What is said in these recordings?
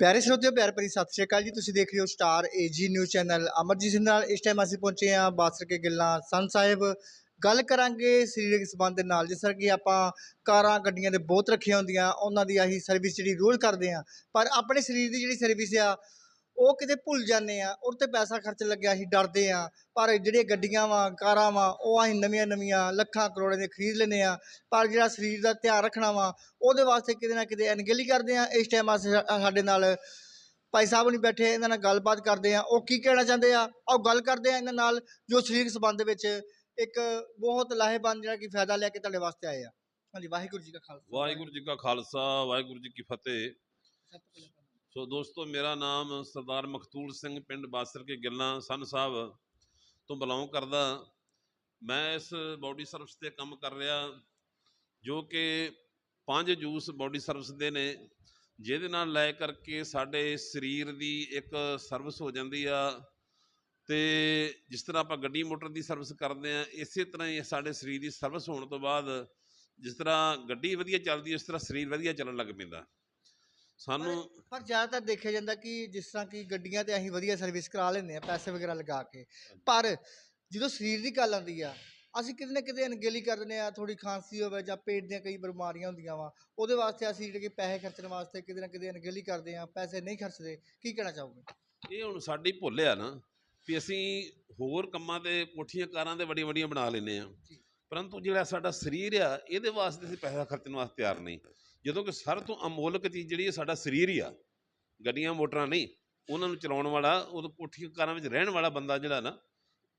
ਪਿਆਰੇ ਸਰੋਤਿਓ, ਪਿਆਰ ਭਰੀ ਸਤਿ ਸ਼੍ਰੀ ਅਕਾਲ ਜੀ। ਤੁਸੀਂ ਦੇਖ ਰਹੇ ਹੋ star AG news channel Amarjeet Singh ਨਾਲ। ਇਸ ਟਾਈਮ ਅਸੀਂ ਪਹੁੰਚੇ ਹਾਂ ਬਾਸਰ ਕੇ ਗਿੱਲਾਂ ਸੰਤ ਸਾਹਿਬ। ਗੱਲ ਕਰਾਂਗੇ ਸਰੀਰਕ ਸੰਬੰਧ ਦੇ ਨਾਲ। ਜਿਸ ਤਰ੍ਹਾਂ ਕਿ ਆਪਾਂ ਕਾਰਾਂ, ਗੱਡੀਆਂ ਦੇ ਬਹੁਤ ਰੱਖੀਆਂ ਹੁੰਦੀਆਂ, ਉਹਨਾਂ ਦੀ ਆਹੀ ਸਰਵਿਸ ਜਿਹੜੀ ਰੋਜ਼ ਕਰਦੇ ਆ ਪਰ ਆਪਣੇ ਸਰੀਰ ਦੀ ਜਿਹੜੀ ਸਰਵਿਸ ਆ ਉਹ ਕਿਤੇ ਭੁੱਲ ਜਾਂਦੇ ਆ ਉਹ ਤੇ ਪੈਸਾ ਖਰਚ ਲੱਗਿਆ ਅਸੀਂ ਡਰਦੇ ਆ ਪਰ ਜਿਹੜੀਆਂ ਗੱਡੀਆਂ ਵਾ ਕਾਰਾਂ ਵਾ ਉਹ ਅਸੀਂ ਨਵੀਆਂ ਨਵੀਆਂ ਲੱਖਾਂ ਕਰੋੜਾਂ ਦੇ ਖਰੀਦ ਲੈਂਦੇ ਆ ਪਰ ਜਿਹੜਾ ਸਰੀਰ ਦਾ ਧਿਆਨ ਰੱਖਣਾ ਵਾ ਉਹਦੇ ਵਾਸਤੇ ਕਿਤੇ ਨਾ ਕਿਤੇ ਅਣਗਹਿਲੀ ਕਰਦੇ ਆ ਇਸ ਟਾਈਮ ਅਸੀਂ ਸਾਡੇ ਨਾਲ ਭਾਈ ਸਾਹਿਬ ਨਹੀਂ ਬੈਠੇ ਇਹਨਾਂ ਨਾਲ ਗੱਲਬਾਤ ਕਰਦੇ ਆ ਉਹ ਕੀ ਕਹਿਣਾ ਚਾਹੁੰਦੇ ਆ? ਆਓ ਗੱਲ ਕਰਦੇ ਆ ਇਹਨਾਂ ਨਾਲ ਜੋ ਸਰੀਰਕ ਸੰਬੰਧ ਵਿੱਚ ਇੱਕ ਬਹੁਤ ਲਾਹੇਬੰਦ ਜਿਹੜਾ ਕਿ ਫਾਇਦਾ ਲੈ ਕੇ ਤੁਹਾਡੇ ਵਾਸਤੇ ਆਏ ਆ। ਹਾਂਜੀ ਵਾਹਿਗੁਰੂ ਜੀ ਕਾ ਖਾਲਸਾ। ਵਾਹਿਗੁਰੂ ਜੀ ਕਾ ਖਾਲਸਾ ਵਾਹਿਗੁਰੂ ਜੀ ਕੀ ਫਤਿਹ। ਸੋ ਦੋਸਤੋ, ਮੇਰਾ ਨਾਮ ਸਰਦਾਰ ਮਖਤੂਲ ਸਿੰਘ ਪਿੰਡ ਬਾਸਰ ਕੇ ਗਿੱਲਾਂ ਸੰਨ ਸਾਹਿਬ ਤੋਂ ਬਿਲੋਂਗ ਕਰਦਾ ਮੈਂ ਇਸ ਬਾਡੀ ਸਰਵਿਸ ਤੇ ਕੰਮ ਕਰ ਰਿਹਾ, ਜੋ ਕਿ ਪੰਜ ਜੂਸ ਬਾਡੀ ਸਰਵਿਸ ਦੇ ਨੇ, ਜਿਹਦੇ ਨਾਲ ਲੈ ਕਰਕੇ ਸਾਡੇ ਸਰੀਰ ਦੀ ਇੱਕ ਸਰਵਿਸ ਹੋ ਜਾਂਦੀ ਆ। ਤੇ ਜਿਸ ਤਰ੍ਹਾਂ ਆਪਾਂ ਗੱਡੀ ਮੋਟਰ ਦੀ ਸਰਵਿਸ ਕਰਦੇ ਆ ਇਸੇ ਤਰ੍ਹਾਂ ਹੀ ਸਾਡੇ ਸਰੀਰ ਦੀ ਸਰਵਿਸ ਹੋਣ ਤੋਂ ਬਾਅਦ ਜਿਸ ਤਰ੍ਹਾਂ ਗੱਡੀ ਵਧੀਆ ਚੱਲਦੀ ਉਸ ਤਰ੍ਹਾਂ ਸਰੀਰ ਵਧੀਆ ਚੱਲਣ ਲੱਗ ਪੈਂਦਾ। ਸਾਨੂੰ ਪਰ ਜ਼ਿਆਦਾਤਰ ਦੇਖਿਆ ਜਾਂਦਾ ਕਿ ਜਿਸ ਤਰ੍ਹਾਂ ਕਿ ਗੱਡੀਆਂ ਤੇ ਅਸੀਂ ਵਧੀਆ ਸਰਵਿਸ ਕਰਾ ਲੈਂਦੇ ਆ ਪੈਸੇ ਵਗੈਰਾ ਲਗਾ ਕੇ। ਪਰ ਜਦੋਂ ਸਰੀਰ ਦੀ ਗੱਲ ਆਉਂਦੀ ਆ ਅਸੀਂ ਕਿਤੇ ਨਾ ਕਿਤੇ ਅਣਗਹਿਲੀ ਕਰ ਦਿੰਦੇ ਆ ਥੋੜੀ ਖਾਂਸੀ ਹੋਵੇ ਜਾਂ ਪੇਟ ਦੀਆਂ ਕਈ ਬਿਮਾਰੀਆਂ ਹੁੰਦੀਆਂ ਵਾ ਉਹਦੇ ਵਾਸਤੇ ਅਸੀਂ ਜਿਹੜੇ ਕਿ ਪੈਸੇ ਖਰਚਣ ਵਾਸਤੇ ਕਿਤੇ ਨਾ ਕਿਤੇ ਅਣਗਹਿਲੀ ਕਰਦੇ ਆ ਪੈਸੇ ਨਹੀਂ ਖਰਚਦੇ। ਕੀ ਕਹਿਣਾ ਚਾਹੋਗੇ? ਇਹ ਹੁਣ ਸਾਡੀ ਭੁੱਲ ਆ ਨਾ ਵੀ ਅਸੀਂ ਹੋਰ ਕੰਮਾਂ ਤੇ ਕੋਠੀਆਂ ਕਾਰਾਂ ਤੇ ਵੱਡੀਆਂ ਵੱਡੀਆਂ ਬਣਾ ਲੈਂਦੇ ਆ। ਪਰੰਤੂ ਜਿਹੜਾ ਸਾਡਾ ਸਰੀਰ ਆ ਇਹਦੇ ਵਾਸਤੇ ਅਸੀਂ ਪੈਸਾ ਖਰਚਣ ਵਾਸਤੇ ਤਿਆਰ ਨਹੀਂ। ਜਦੋਂ ਕਿ ਸਰ ਤੋਂ ਅਮੋਲਕ ਚੀਜ਼ ਜਿਹੜੀ ਹੈ ਸਾਡਾ ਸਰੀਰ ਹੀ ਆ ਗੱਡੀਆਂ ਮੋਟਰਾਂ ਨਹੀਂ ਉਹਨਾਂ ਨੂੰ ਚਲਾਉਣ ਵਾਲਾ ਉਹ ਕੋਠੀਆਂ ਕਾਰਾਂ ਵਿੱਚ ਰਹਿਣ ਵਾਲਾ ਬੰਦਾ ਜਿਹੜਾ ਨਾ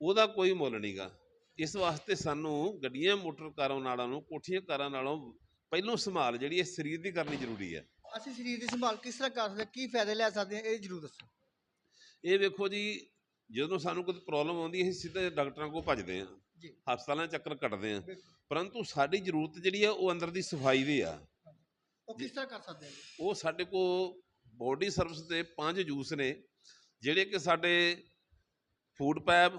ਉਹਦਾ ਕੋਈ ਮੁੱਲ ਨਹੀਂਗਾ ਇਸ ਵਾਸਤੇ ਸਾਨੂੰ ਗੱਡੀਆਂ ਮੋਟਰ ਕਾਰਾਂ ਨਾਲੋਂ ਨੂੰ ਕੋਠੀਆਂ ਕਾਰਾਂ ਨਾਲੋਂ ਪਹਿਲੋਂ ਸੰਭਾਲ ਜਿਹੜੀ ਹੈ ਸਰੀਰ ਦੀ ਕਰਨੀ ਜ਼ਰੂਰੀ ਹੈ। ਅਸੀਂ ਸਰੀਰ ਦੀ ਸੰਭਾਲ ਕਿਸ ਤਰ੍ਹਾਂ ਕਰ ਸਕਦੇ? ਕੀ ਫਾਇਦੇ ਲੈ ਸਕਦੇ ਹਾਂ ਇਹ ਜ਼ਰੂਰ ਦੱਸੋ। ਇਹ ਵੇਖੋ ਜੀ ਜਦੋਂ ਸਾਨੂੰ ਕੋਈ ਪ੍ਰੋਬਲਮ ਆਉਂਦੀ ਹੈ ਅਸੀਂ ਸਿੱਧੇ ਡਾਕਟਰਾਂ ਕੋਲ ਭੱਜਦੇ ਹਾਂ। ਜੀ। ਹਸਪਤਾਲਾਂ 'ਚ ਚੱਕਰ ਕੱਟਦੇ ਹਾਂ। ਪਰੰਤੂ ਸਾਡੀ ਜ਼ਰੂਰਤ ਜਿਹੜੀ ਆ ਉਹ ਅੰਦਰ ਦੀ ਸਫ਼ਾਈ ਦੀ ਆ। ਉਹ ਕਿਸ ਤਰ੍ਹਾਂ ਕਰ ਸਕਦੇ ਹਾਂ? ਉਹ ਸਾਡੇ ਕੋਲ ਬੋਡੀ ਸਰਵਿਸ ਦੇ ਪੰਜ ਜੂਸ ਨੇ ਜਿਹੜੇ ਕਿ ਸਾਡੇ ਫੂਡ ਪੈਪ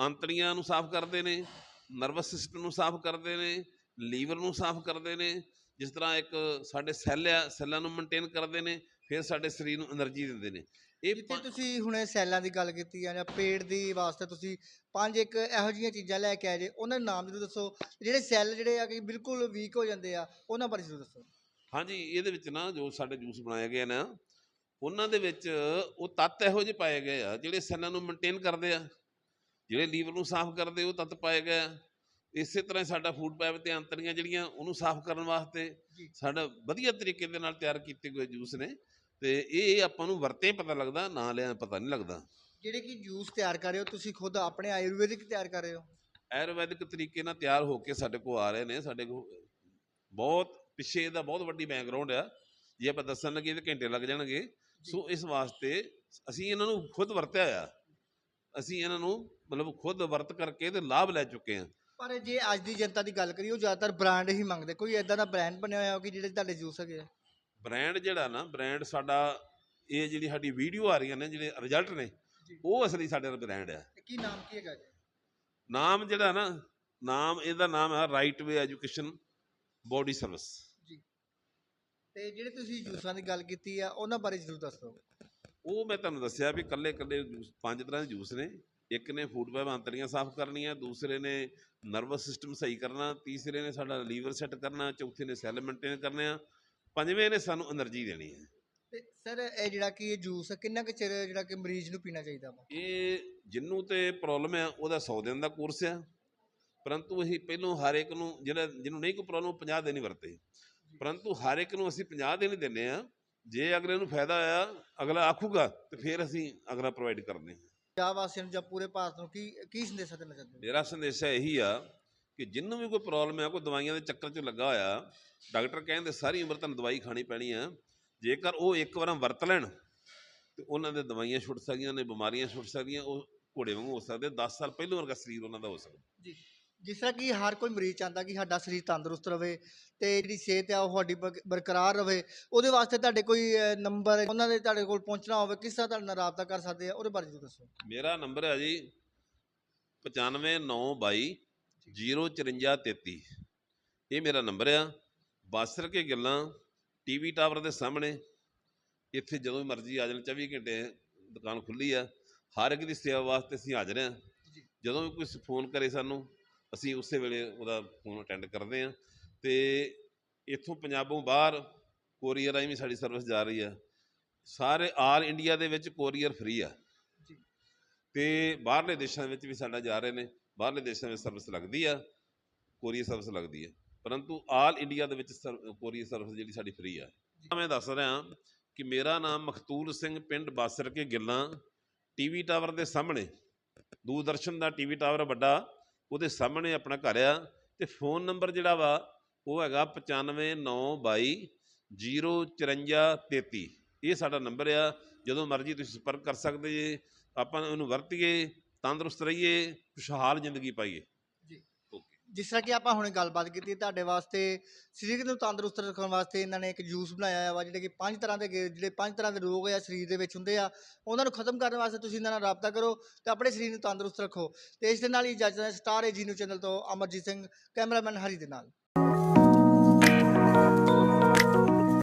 ਅੰਤੜੀਆਂ ਨੂੰ ਸਾਫ਼ ਕਰਦੇ ਨੇ ਨਰਵਸ ਸਿਸਟਮ ਨੂੰ ਸਾਫ਼ ਕਰਦੇ ਨੇ ਲੀਵਰ ਨੂੰ ਸਾਫ਼ ਕਰਦੇ ਨੇ ਜਿਸ ਤਰ੍ਹਾਂ ਇੱਕ ਸਾਡੇ ਸੈੱਲ ਆ ਸੈੱਲਾਂ ਨੂੰ ਮੇਨਟੇਨ ਕਰਦੇ ਨੇ ਫਿਰ ਸਾਡੇ ਸਰੀਰ ਨੂੰ એનર્ਜੀ ਦਿੰਦੇ ਨੇ। ਇਹ ਜਿੱਥੇ ਤੁਸੀਂ ਹੁਣੇ ਸੈੱਲਾਂ ਦੀ ਗੱਲ ਕੀਤੀ ਆ ਜਾਂ ਪੇਟ ਦੀ ਵਾਸਤੇ ਤੁਸੀਂ ਪੰਜ ਇੱਕ ਇਹੋ ਜਿਹੀਆਂ ਚੀਜ਼ਾਂ ਲੈ ਕੇ ਆਏ ਜੇ ਉਹਨਾਂ ਦੇ ਨਾਮ ਜ਼ਰੂਰ ਦੱਸੋ। ਜਿਹੜੇ ਸੈੱਲ ਜਿਹੜੇ ਆ ਕਿ ਬਿਲਕੁਲ ਵੀਕ ਹੋ ਜਾਂਦੇ ਆ ਉਹਨਾਂ ਬਾਰੇ ਜ਼ਰੂਰ ਦੱਸੋ। ਹਾਂਜੀ ਇਹਦੇ ਵਿੱਚ ਨਾ ਜੋ ਸਾਡੇ ਜੂਸ ਬਣਾਏ ਗਏ ਨੇ ਉਹਨਾਂ ਦੇ ਵਿੱਚ ਉਹ ਤੱਤ ਇਹੋ ਜਿਹੇ ਪਾਏ ਗਏ ਆ ਜਿਹੜੇ ਸੈੱਲਾਂ ਨੂੰ ਮੇਨਟੇਨ ਕਰਦੇ ਆ। ਜਿਹੜੇ ਲੀਵਰ ਨੂੰ ਸਾਫ਼ ਕਰਦੇ ਉਹ ਤੱਤ ਪਾਏ ਗਏ ਆ। ਇਸੇ ਤਰ੍ਹਾਂ ਸਾਡਾ ਫੂਡ ਪਾਈਪ ਤੇ ਅੰਤੜੀਆਂ ਜਿਹੜੀਆਂ ਉਹਨੂੰ ਸਾਫ਼ ਕਰਨ ਵਾਸਤੇ। ਸਾਡਾ ਵਧੀਆ ਤਰੀਕੇ ਦੇ ਨਾਲ ਤਿਆਰ ਕੀਤੇ ਹੋਏ ਜੂਸ ਨੇ ਤੇ ਇਹ ਆਪਾਂ ਨੂੰ ਵਰਤੇ ਪਤਾ ਲੱਗਦਾ ਨਾ ਲਿਆ ਪਤਾ ਨਹੀਂ ਲੱਗਦਾ। ਜਿਹੜੇ ਕਿ ਜੂਸ ਤਿਆਰ ਕਰ ਰਹੇ ਹੋ ਤੁਸੀਂ ਖੁਦ ਆਪਣੇ ਆਯੁਰਵੈਦਿਕ ਤਿਆਰ ਕਰ ਰਹੇ ਹੋ? ਆਯੁਰਵੈਦਿਕ ਤਰੀਕੇ ਨਾਲ ਤਿਆਰ ਹੋ ਕੇ ਸਾਡੇ ਕੋਲ ਆ ਰਹੇ ਨੇ ਸਾਡੇ ਕੋਲ ਬਹੁਤ ਪਿੱਛੇ ਇਹਦਾ ਬਹੁਤ ਵੱਡੀ ਬੈਕਗ੍ਰਾਉਂਡ ਆ। ਜੇ ਆਪਾਂ ਦੱਸਣ ਲੱਗੇ ਤਾਂ ਘੰਟੇ ਲੱਗ ਜਾਣਗੇ। ਸੋ ਇਸ ਵਾਸਤੇ ਅਸੀਂ ਇਹਨਾਂ ਨੂੰ ਖੁਦ ਵਰਤਿਆ ਆ। ਅਸੀਂ ਇਹਨਾਂ ਨੂੰ ਮਤਲਬ ਖੁਦ ਵਰਤ ਕਰਕੇ ਤੇ ਲਾਭ ਲੈ ਚੁੱਕੇ ਹਾਂ ਪਰ ਜੇ ਅੱਜ ਦੀ ਜਨਤਾ ਦੀ ਗੱਲ ਕਰੀਏ ਉਹ ਜ਼ਿਆਦਾਤਰ ਬ੍ਰਾਂਡ ਹੀ ਮੰਗਦੇ। ਕੋਈ ਐਦਾਂ ਦਾ ਬ੍ਰਾਂਡ ਬਣਿਆ ਹੋਇਆ ਹੋ ਕਿ ਜਿਹੜੇ ਤੁਹਾਡੇ ਜੂਸ ਹੈਗੇ ਆ? ਬ੍ਰਾਂਡ ਜਿਹੜਾ ਨਾ ਬ੍ਰਾਂਡ ਸਾਡਾ ਇਹ ਜਿਹੜੀ ਸਾਡੀ ਵੀਡੀਓ ਆ ਰਹੀਆਂ ਨੇ ਜਿਹੜੇ ਰਿਜ਼ਲਟ ਨੇ। ਉਹ ਅਸਲੀ ਸਾਡੇ ਦਾ ਬ੍ਰਾਂਡ ਆ। ਕੀ ਨਾਮ ਕੀ ਹੈਗਾ ਜੀ? ਨਾਮ ਜਿਹੜਾ ਨਾ ਨਾਮ ਇਹਦਾ ਨਾਮ ਹੈ right way education body service ਜੀ। ਤੇ ਜਿਹੜੇ ਤੁਸੀਂ ਜੂਸਾਂ ਦੀ ਗੱਲ ਕੀਤੀ ਆ ਉਹਨਾਂ ਬਾਰੇ ਜ਼ਰੂਰ ਦੱਸੋ ਉਹ ਮੈਂ ਤੁਹਾਨੂੰ ਦੱਸਿਆ ਵੀ ਕੱਲੇ ਕੱਲੇ ਪੰਜ ਤਰ੍ਹਾਂ ਦੇ ਜੂਸ ਨੇ। ਇੱਕ ਨੇ ਫੂਡ ਵੈਬ ਅੰਤੜੀਆਂ ਸਾਫ਼ ਕਰਨੀਆਂ ਦੂਸਰੇ ਨੇ ਨਰਵਸ ਸਿਸਟਮ ਸਹੀ ਕਰਨਾ ਤੀਸਰੇ ਨੇ ਸਾਡਾ ਲੀਵਰ ਸੈੱਟ ਕਰਨਾ ਚੌਥੇ ਨੇ ਸੈੱਲ ਮੇਨਟੇਨ ਕਰਨੇ ਆ ਪੰਜਵੇਂ ਨੇ ਸਾਨੂੰ એનર્ਜੀ ਦੇਣੀ ਹੈ। ਸਰ ਇਹ ਜਿਹੜਾ ਕਿ ਇਹ ਜੂਸ ਆ, ਕਿੰਨਾ ਕੁ ਚਿਰ ਜਿਹੜਾ ਕਿ ਮਰੀਜ਼ ਨੂੰ ਪੀਣਾ ਚਾਹੀਦਾ ਵਾ? ਇਹ ਜਿੰਨੂੰ ਤੇ ਪ੍ਰੋਬਲਮ ਹੈ ਉਹਦਾ 100 ਦਿਨ ਦਾ ਕੋਰਸ ਆ। ਪਰੰਤੂ ਅਸੀਂ ਪਹਿਲੋਂ ਹਰ ਇੱਕ ਨੂੰ ਜਿਹੜਾ ਜਿਹਨੂੰ ਨਹੀਂ ਕੋਈ ਪ੍ਰੋਬਲਮ 50 ਦਿਨ ਹੀ ਵਰਤੇ। ਪਰੰਤੂ ਹਰ ਇੱਕ ਨੂੰ ਅਸੀਂ 50 ਦਿਨ ਹੀ ਦਿੰਨੇ ਆ। ਜੇ ਅਗਲੇ ਨੂੰ ਫਾਇਦਾ ਆ ਅਗਲਾ ਆਖੂਗਾ ਤੇ ਫਿਰ ਅਸੀਂ ਅਗਲਾ ਪ੍ਰੋਵਾਈਡ ਕਰਦੇ ਹਾਂ ਪੰਜਾਬ ਵਾਸੀਆਂ ਨੂੰ ਜਾਂ ਪੂਰੇ ਭਾਰਤ ਨੂੰ ਕੀ ਕੀ ਸੰਦੇਸ਼ ਦੇਣਾ ਚਾਹੁੰਦੇ ਹੋ? ਮੇਰਾ ਸੰਦੇਸ਼ ਇਹੀ ਆ ਕਿ ਜਿੰਨੂੰ ਵੀ ਕੋਈ ਪ੍ਰੋਬਲਮ ਹੈ ਕੋਈ ਦਵਾਈਆਂ ਦੇ ਚੱਕਰ 'ਚ ਲੱਗਾ ਹੋਇਆ ਡਾਕਟਰ ਕਹਿੰਦੇ ਸਾਰੀ ਉਮਰ ਤੁਹਾਨੂੰ ਦਵਾਈ ਖਾਣੀ ਪੈਣੀ ਆ ਜੇਕਰ ਉਹ ਇੱਕ ਵਾਰ ਵਰਤ ਲੈਣ ਤੇ ਉਹਨਾਂ ਦੇ ਦਵਾਈਆਂ ਛੁੱਟ ਸਕਦੀਆਂ ਨੇ ਬਿਮਾਰੀਆਂ ਛੁੱਟ ਸਕਦੀਆਂ ਉਹ ਘੋੜੇ ਵਾਂਗੂ ਹੋ ਸਕਦੇ 10 ਸਾਲ ਪਹਿਲਾਂ ਵਰਗਾ ਸਰੀਰ ਉਹਨਾਂ ਦਾ ਹੋ ਸਕਦਾ। ਜੀ। ਜਿਸ ਤਰ੍ਹਾਂ ਕਿ ਹਰ ਕੋਈ ਮਰੀਜ਼ ਚਾਹੁੰਦਾ ਕਿ ਸਾਡਾ ਸਰੀਰ ਤੰਦਰੁਸਤ ਰਵੇ ਤੇ ਜਿਹੜੀ ਸਿਹਤ ਆ ਉਹ ਸਾਡੀ ਬਰ- ਬਰਕਰਾਰ ਰਵੇ ਉਹਦੇ ਵਾਸਤੇ ਤੁਹਾਡੇ ਕੋਈ ਨੰਬਰ ਉਹਨਾਂ ਦੇ ਤੁਹਾਡੇ ਕੋਲ ਪਹੁੰਚਣਾ ਹੋਵੇ ਕਿਸ ਤਰ੍ਹਾਂ ਤੁਹਾਡੇ ਨਾਲ ਰਾਬਤਾ ਕਰ ਸਕਦੇ ਆ ਉਹਦੇ ਬਾਰੇ ਜ਼ਰੂਰ ਦੱਸੋ। ਮੇਰਾ ਨੰਬਰ ਹੈ ਜੀ 9592 05433 ਇਹ ਮੇਰਾ ਨੰਬਰ ਆ। ਬਾਸਰ ਕੇ ਗੱਲਾਂ ਟੀਵੀ ਟਾਵਰ ਦੇ ਸਾਹਮਣੇ। ਇੱਥੇ ਜਦੋਂ ਮਰਜ਼ੀ ਆ ਜਾਣ 24 ਘੰਟੇ ਦੁਕਾਨ ਖੁੱਲੀ ਆ। ਹਰ ਇੱਕ ਦੀ ਸੇਵਾ ਵਾਸਤੇ ਅਸੀਂ ਹਾਜ਼ਰ ਹਾਂ ਜੀ। ਜਦੋਂ ਵੀ ਕੋਈ ਫੋਨ ਕਰੇ ਸਾਨੂੰ ਅਸੀਂ ਉਸੇ ਵੇਲੇ ਉਹਦਾ ਫੋਨ ਅਟੈਂਡ ਕਰਦੇ ਹਾਂ ਤੇ ਇੱਥੋਂ ਪੰਜਾਬੋਂ ਬਾਹਰ ਕੋਰੀਅਰ ਰਾਹੀਂ ਵੀ ਸਾਡੀ ਸਰਵਿਸ ਜਾ ਰਹੀ ਆ। ਸਾਰੇ ਆਲ ਇੰਡੀਆ ਦੇ ਵਿੱਚ ਕੋਰੀਅਰ ਫ੍ਰੀ ਆ। ਤੇ ਬਾਹਰਲੇ ਦੇਸ਼ਾਂ ਵਿੱਚ ਵੀ ਸਾਡਾ ਜਾ ਰਹੇ ਨੇ। ਬਾਹਰਲੇ ਦੇਸ਼ਾਂ ਵਿੱਚ ਸਰਵਿਸ ਲੱਗਦੀ ਆ ਕੋਰੀਅਰ ਸਰਵਿਸ ਲੱਗਦੀ ਆ। ਪਰੰਤੂ ਆਲ ਇੰਡੀਆ ਦੇ ਵਿੱਚ ਕੋਰੀਅਰ ਸਰਵਿਸ ਜਿਹੜੀ ਸਾਡੀ ਫ੍ਰੀ ਆ। ਮੈਂ ਦੱਸ ਰਿਹਾ ਕਿ ਮੇਰਾ ਨਾਮ ਮਖਤੂਲ ਸਿੰਘ ਪਿੰਡ ਬਾਸਰ ਕੇ ਗਿੱਲਾਂ ਟੀਵੀ ਟਾਵਰ ਦੇ ਸਾਹਮਣੇ। ਦੂਰਦਰਸ਼ਨ ਦਾ ਟੀਵੀ ਟਾਵਰ ਵੱਡਾ। ਉਹਦੇ ਸਾਹਮਣੇ ਆਪਣਾ ਘਰ ਆ ਤੇ ਫੋਨ ਨੰਬਰ ਜਿਹੜਾ ਵਾ ਉਹ ਹੈਗਾ 9592 05433 ਇਹ ਸਾਡਾ ਨੰਬਰ ਆ। ਜਦੋਂ ਮਰਜ਼ੀ ਤੁਸੀਂ ਸੰਪਰਕ ਕਰ ਸਕਦੇ ਜੇ। ਆਪਾਂ ਉਹਨੂੰ ਵਰਤੀਏ, ਤੰਦਰੁਸਤ ਰਹੀਏ, ਖੁਸ਼ਹਾਲ ਜ਼ਿੰਦਗੀ ਪਾਈਏ। ਜਿਸ ਤਰ੍ਹਾਂ ਕਿ ਆਪਾਂ ਹੁਣੇ ਗੱਲਬਾਤ ਕੀਤੀ, ਤੁਹਾਡੇ ਵਾਸਤੇ ਸਰੀਰ ਨੂੰ ਤੰਦਰੁਸਤ ਰੱਖਣ ਵਾਸਤੇ ਇਹਨਾਂ ਨੇ ਇੱਕ ਜੂਸ ਬਣਾਇਆ ਵਾ, ਜਿਹੜੇ ਕਿ ਪੰਜ ਤਰ੍ਹਾਂ ਦੇ ਗੇ- ਜਿਹੜੇ ਪੰਜ ਤਰ੍ਹਾਂ ਦੇ ਰੋਗ ਆ ਸਰੀਰ ਦੇ ਵਿੱਚ ਹੁੰਦੇ ਆ, ਉਹਨਾਂ ਨੂੰ ਖਤਮ ਕਰਨ ਵਾਸਤੇ ਤੁਸੀਂ ਇਹਨਾਂ ਨਾਲ ਰਾਬਤਾ ਕਰੋ ਤੇ ਆਪਣੇ ਸਰੀਰ ਨੂੰ ਤੰਦਰੁਸਤ ਰੱਖੋ। ਤੇ ਇਸ ਦੇ ਨਾਲ ਹੀ ਇਜਾਜ਼ਤ ਹੈ ਸਟਾਰ ਏਜੀ ਨਿਊਜ਼ ਚੈਨਲ ਤੋਂ ਅਮਰਜੀਤ ਸਿੰਘ, ਕੈਮਰਾਮੈਨ ਹਰੀ ਦੇ ਨਾਲ।